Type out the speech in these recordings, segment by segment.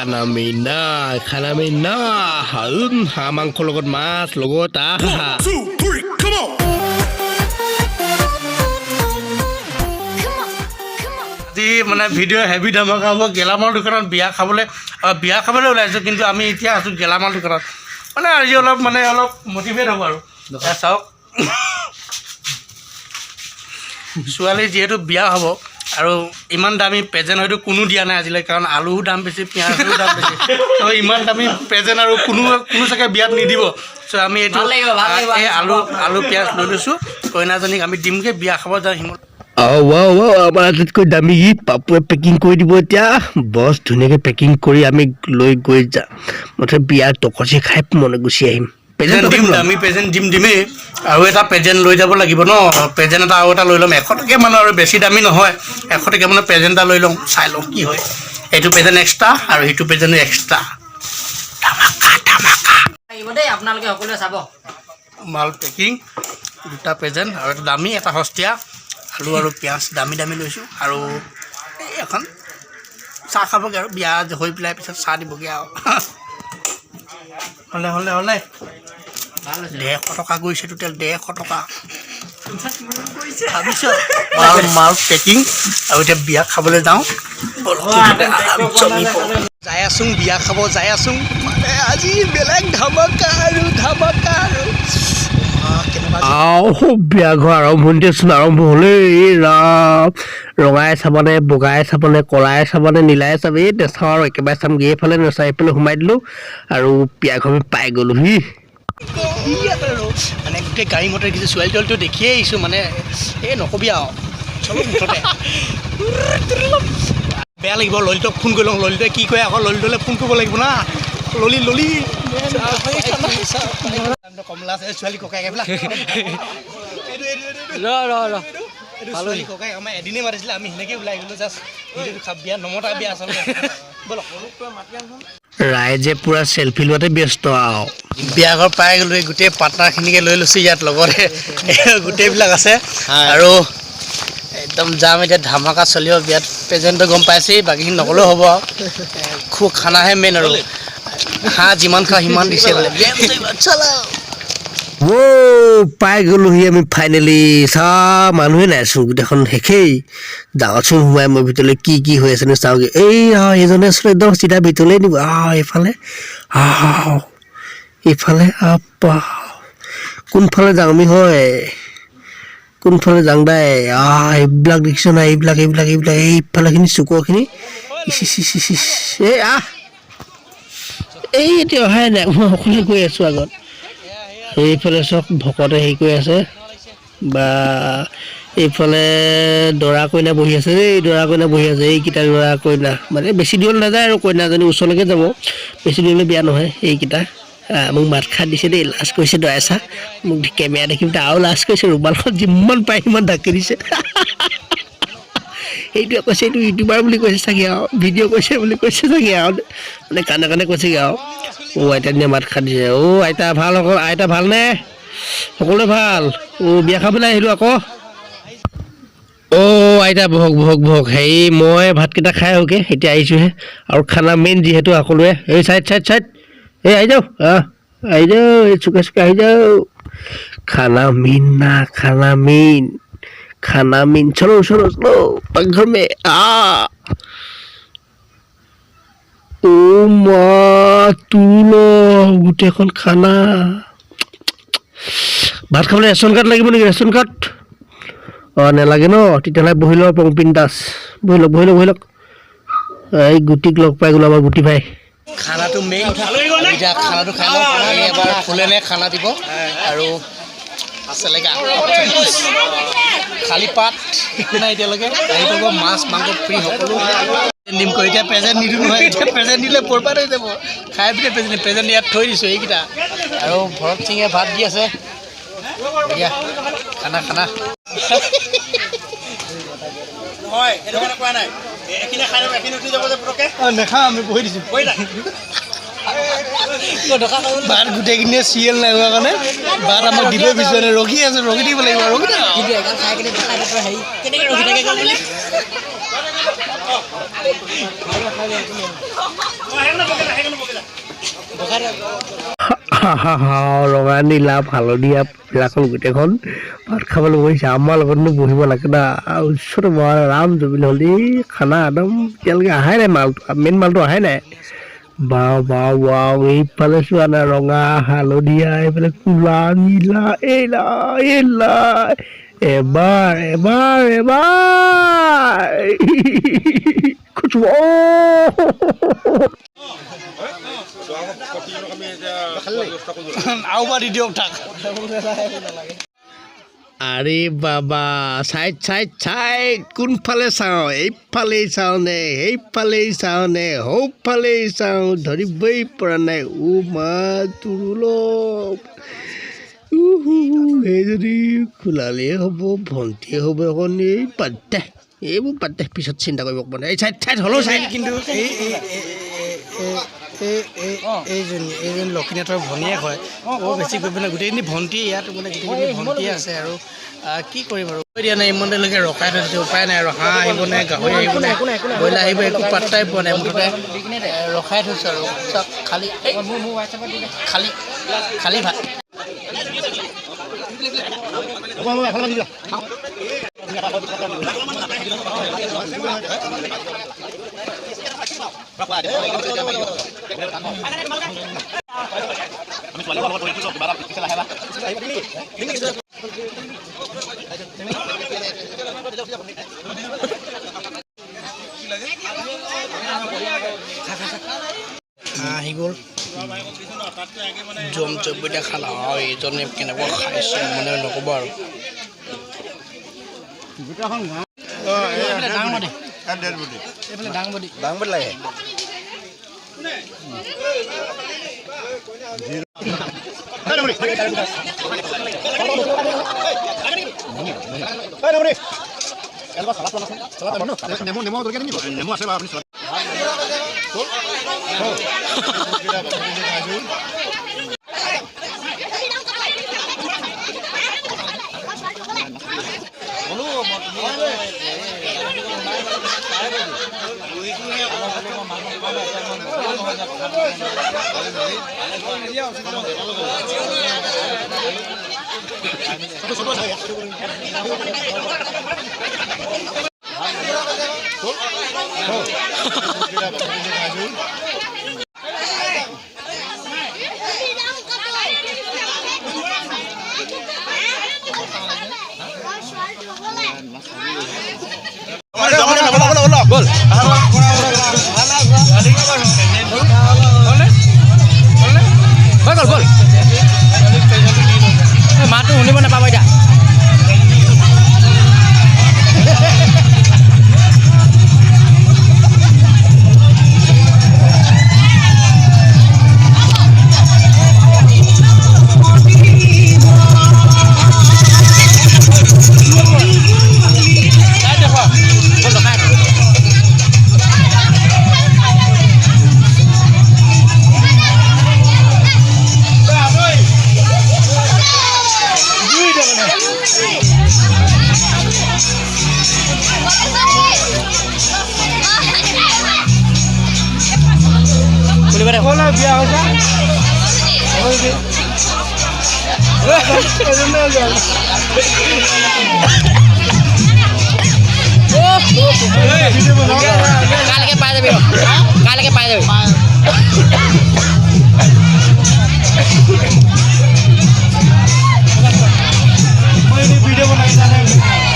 খানা মেইন না খানা মেইন না উম, হাঁহ মাংসৰ লগত মাছ লগত আহা two, three, come on. আজি মানে ভিডিঅ' হেভি ধামাকা হ'ব গেলামাল দোকানত বিয়া খাবলৈ অ, বিয়া খাবলৈ ওলাইছোঁ কিন্তু আমি এতিয়া আছোঁ গেলামাল দোকানত মানে আজি অলপ মানে অলপ মটিভেট হ'ব আৰু এয়া চাওক ছোৱালী যিহেতু বিয়া হ'ব আৰু ইমান দামী প্ৰেজেণ্ট হয়তো কোনো দিয়া নাই আজিলৈকে কাৰণ আলুও দাম বেছি পিঁয়াজৰো দাম বেছি। ত' ইমান দামী প্ৰেজেণ্ট আৰু কোনো কোনো চাগে বিয়াত নিদিব। চ' আমি এইটো। এই আলু আলু পিঁয়াজ লৈ লৈছোঁ। কইনাজনীক আমি দিমগৈ বিয়া খাব যাওঁ আও আমাৰ আটাইতকৈ দামী ই পাপুৱে পেকিং কৰি দিব এতিয়া। বছ ধুনীয়াকৈ পেকিং কৰি আমি লৈ গৈ যাম মুঠতে বিয়া টকচি খাই মনে গুচি আহিম। প্ৰেজেণ্ট দিম আমি প্ৰেজেণ্ট দিম দিমেই। আৰু এটা প্ৰেজেণ্ট লৈ যাব লাগিব ন। প্ৰেজেণ্ট এটা আৰু এটা লৈ ল'ম। এশ টকীয়া মানুহ আৰু বেছি দামী নহয়। এশ টকীয়া মানে প্ৰেজেণ্ট এটা লৈ লওঁ চাই লওঁ কি হয়। এইটো প্ৰেজেণ্ট এক্সট্ৰা আৰু সেইটো প্ৰেজেণ্ট এক্সট্ৰা লাগিব দেই আপোনালোকে সকলোৱে চাব। মাল পেকিং দুটা প্ৰেজেণ্ট আৰু এটা দামী এটা সস্তীয়া। আলু আৰু পিঁয়াজ দামী দামী লৈছোঁ। আৰু এই এখন চাহ খাবগৈ আৰু। বিয়া হৈ পেলাই পিছত চাহ দিবগৈ আৰু। হ'লে হ'লে হ'লে। ডেৰশ টকা গৈছে টোটেল ডেৰশ টকা। ভাবিছ? মাল মাল পেকিং আৰু এতিয়া বিয়া খাবলৈ যাওঁ। যাই আছোং বিয়া খাব যাই আছোং। মানে আজি বেলেগ ধামাকা আৰু ধামাকা আৰু। বিয়া ঘৰ আৰম্ভণিতেচোন আৰম্ভ হ'লেই এই ৰাম। ৰঙাই চাবানে বগাই চাবানে কলাই চাবানে নীলাই চাব এই নেচাওঁ আৰু একেবাৰে চামগৈ। এইফালে নেচাওঁ এইফালে সোমাই দিলোঁ আৰু বিয়া ঘৰ আমি পাই গ'লোহি। মানে গোটেই গাড়ী মটৰ দেখিছোঁ ছোৱালী তোৱালীটো দেখিয়ে আহিছোঁ মানে এই নকবি আৰু মুঠতে। বেয়া লাগিব ললিতক ফোন কৰি লওঁ। ললিতে কি কয় আকৌ ললিতলৈ ফোন কৰিব লাগিব না। ললি ললি। কমলা আছে ছোৱালী ককাই ৰ ৰ ৰ। এইটো ছোৱালী ককাই আমাৰ এদিনেই মাতিছিলে আমি সেনেকৈ ওলাই গ'লোঁ জাষ্ট ভিডিঅ'টো খাব বিয়া নমতা বিয়া আচলতে। ব'লক। ৰাইজে পূৰা চেলফি লোৱাতে ব্যস্ত আৰু। বিয়া ঘৰ পাই গ'লো গোটেই পাৰ্টনাৰখিনিকে লৈ লৈছোঁ ইয়াত লগতে। গোটেইবিলাক আছে। আৰু একদম যাম এতিয়া ধামাকা চলিব বিয়াত প্ৰেজেণ্টটো গম পাইছেই বাকীখিনি নক'লেও হ'ব আৰু। খু খানাহে মেইন আৰু। হাঁহ যিমান খাওঁ সিমান দিছে বোলে। অ' পাই গ'লোহি আমি ফাইনেলি চা, মানুহে নাইচোন গোটেইখন শেষেই। যাওঁচোন সোমাই মই ভিতৰলৈ কি কি হৈ আছেনো চাওঁগৈ। এই এইজনে আচলতে একদম চিধা ভিতৰলৈ নিব। আহ, এইফালে আহ, এইফালে আপা কোনফালে যাওঁ আমি হয়? কোনফালে যাওঁ দাই আহ, এইবিলাক দেখিছ নাই? এইবিলাক এইবিলাক এইবিলাক এইফালেখিনি চুকৰখিনি। এই আহ। এই এতিয়া অহাই নাই, মই অকলে গৈ আছোঁ আগত। এইফালে চব ভকতে হেৰি কৰি আছে। বা এইফালে দৰা কইনা বহি আছে দেই দৰা কইনা বহি আছে, এইকেইটা দৰা কইনা। মানে বেছি দূৰলৈ নাযায় আৰু কইনাজনী ওচৰলৈকে যাব। বেছি দূৰলৈ বিয়া নহয়, এইকেইটা। মোক মাত খাত দিছে দেই, লাজ কৰিছে দৰাই চা। মোক কেমেৰা দেখি আৰু লাজ কৰিছে, ৰুমালখন যিমান পায় সিমান ঢাকি দিছে। সেইটোৱে কৈছে এইটো ইউটিউবাৰ বুলি কৈছে চাগে আৰু ভিডিঅ' কৈছে বুলি কৈছে চাগে আৰু মানে কাণে কাণে কৈছেগৈ আৰু। অ' আইতাজনীয়ে মাত খাত দিছে অ' আইতা ভালো সকলো আইতা ভালনে? সকলোৱে ভালো? অ' বিয়া খাবলৈ আহিলোঁ আকৌ? অ' আইতা বহক বহক বহক। হেৰি, মই ভাতকেইটা খাই আহোঁগৈ, এতিয়া আহিছোঁহে। আৰু খানা মেইন যিহেতু সকলোৱে। এই চাইড চাইড চাইড এই, আহি যাওঁ। আহ, আহি যাওঁ। এই চুকে চুকে, আহি যাওঁ। খানা মেইন না, খানা মেইন খানা মেইন চলো চলো চলো পাকঘৰ মে আ ও মা, তোল গোটেইখন খানা। ভাত খাবলৈ ৰেচন কাৰ্ড লাগিব নেকি ৰেচন কাৰ্ড অঁ, নেলাগে ন তেতিয়াহ'লে বহি লওক পংপিন দাস। বহি লওক বহি লওক বহি লওক। এই গুটিক লগ পাই গ'লো আমাৰ গুটি ভাই। খানাটো মেইন খানাটো খাই খানা দিব। আৰু চেলেকা খালী পাত একো নাই এতিয়ালৈকে। আহি পাব মাছ মাংস ফ্ৰী সকলো। দিম কৈ এতিয়া প্ৰেজেণ্ট নিদিওঁ নহয় এতিয়া প্ৰেজেণ্ট দিলে বৰবাদ হৈ যাব। খাই পিনে প্ৰেজেণ্ট প্ৰেজেণ্ট ইয়াত থৈ দিছোঁ এইকেইটা। আৰু ভৰত সিঙে ভাত দি আছে। এতিয়া খানা খানা। নহয় কোৱা নাই। এইখিনি খাই এইখিনি উঠি যাব যে পটককৈ নেখাওঁ আমি বহি দিছোঁ। বহি বাট গোটেইখিনিয়ে চিৰিয়েল নাই হোৱা কাৰণে। বাট আমাক দিব বিচৰা নাই ৰখি আছে ৰখি দিব লাগিব ৰখি ৰঙা নীলা হালধীয়া পিলাখন গোটেইখন ভাত খাবলৈ বহিছে। আমাৰ লগতনো বহিব লাগে না। আৰু ওচৰতে বহা ৰাম জুবিন হ'ল। এই খানা একদম এতিয়ালৈকে অহাই নাই মালটো। মেইন মালটো অহাই নাই। বাও বাও বাও এইফালে চোৱা নাই ৰঙা হালধীয়া এইফালে কোলা নীলা এইলা এইলা এবাৰ এবাৰ এবাৰ খুচুব আৰু বা দি দিয়ক তাক আৰে বাবা চাইড চাইড চাইড কোনফালে চাওঁ? এইফালেই চাওঁ নে সেইফালেই চাওঁ নে সৌফালেই চাওঁ, ধৰিবই পৰা নাই। ও মা, তোৰ এই যদি খোলালেই হ'ব, ভণ্টিয়ে হ'ব অকণ এই দে, এইবোৰ দে, পিছত চিন্তা কৰিব পৰা নাই এই চাইড চাইড, হ'লেও চাইড কিন্তু। এই এই এই- এই- এই এই এইজনী এইজনী লক্ষীনাথৰ ভনীয়েক হয় বৰ বেছি কৰিব নাই গোটেইখিনি ভণ্টিয়ে ইয়াত মানে গোটেইখিনি ভণ্টিয়ে আছে আৰু কি কৰিম আৰু কৈ দিয়া নাই ইমান দেৰিলৈকে ৰখাই থৈ দিছে উপায় নাই আৰু হাঁহ আহিব নে গাহৰি আহিব নে ব্ৰইলাৰ আহিব একো পাত্তাই পোৱা নাই মুঠতে ৰখাই থৈছোঁ আৰু চাওক খালী খালী খালী ভাত আহি গ'ল জম চবিটা খালা হয় এইজনে কেনেকুৱা খাইছে মানে নক'ব আৰু এইফালে ডাঙৰ দে এইফালে ডাঙৰ দি ডাঙৰ লাগে নেমু নেমু দৰকাৰ নেকি নেমু আছে বাৰু আপুনি বল হৈ গ'ল গ'ল মাতটো শুনিব নাপাব এতিয়া খুলিব বিয়া হৈছে কালৈকে পাই যাবি কালৈকে পাই যাবি ভিডিঅ'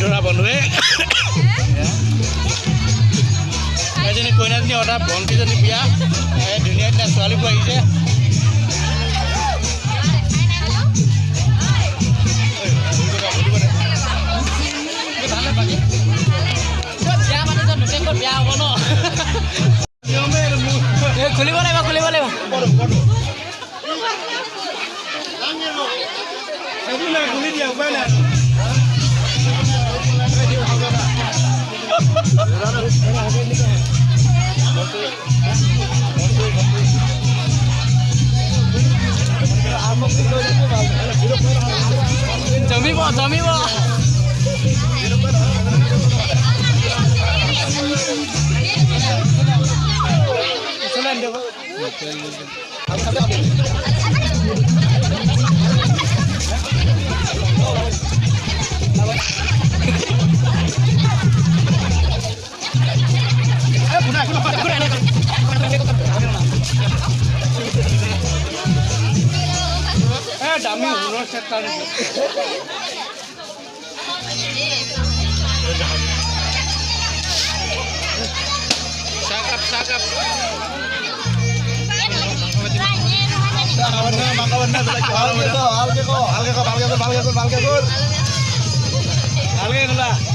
ধৰা বন্ধুৱে। এজনী কইনাজনী অৰ্ডাৰ ভণ্টিজনী বিয়া এই ধুনীয়া ধুনীয়া ছোৱালীবোৰ আহিছে। বিয়া হ'ব ন খুলিব লাগিব। খুলিব লাগিব খুলি দিয়া উপায় নাই। Jami pak, jami pak. Senang Eh, dami setan. Sakap, sakap. Mangkawanna, mangkawanna tuh lagi. Alge kok, alge kok, alge kok, alge lah.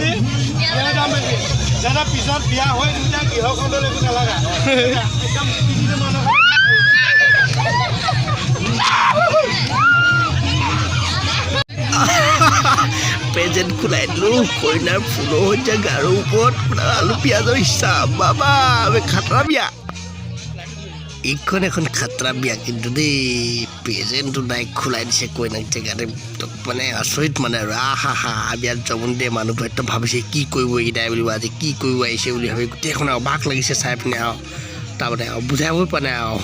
বেছি তেলৰ দাম বেছি দাদা পিছত বিয়া হৈ দুটা গৃহখণ্ডলৈ একো নালাগা। একদম খোলাই দিলোঁ কইনাৰ ফুলৰ সজ্জা গাৰুৰ ওপৰত পুৰা আলু পিঁয়াজৰ হিচাপ। বাবা আমি খাতৰা বিয়া। এইখন এখন খাতরা বিয়া, কিন্তু দেই প্ৰেজেণ্টটো নাই, খোলাই দিছে কইনাক জেগাতে মানে আচৰিত মানে আৰু। আহা হা বিয়াত জমনি দে মানুহটো একদম ভাবিছে, কি কৰিব এইকেইটাই বুলি, আজি কি কৰিব আহিছে বুলি ভাবি, গোটেইখন অবাক লাগিছে চাই পিনে আৰু। তাৰমানে আৰু বুজাবই পৰা নাই আৰু।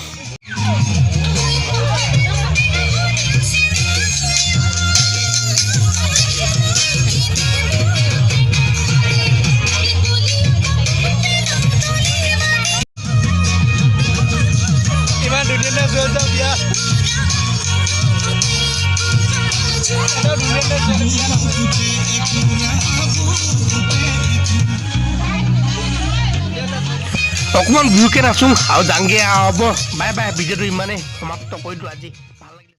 অকণমান বিহুকে নাচোঁ আৰু যাংগে আৰু হ'ব বাই বাই ভিডিঅ'টো ইমানেই। সমাপ্ত কৰিলোঁ আজি।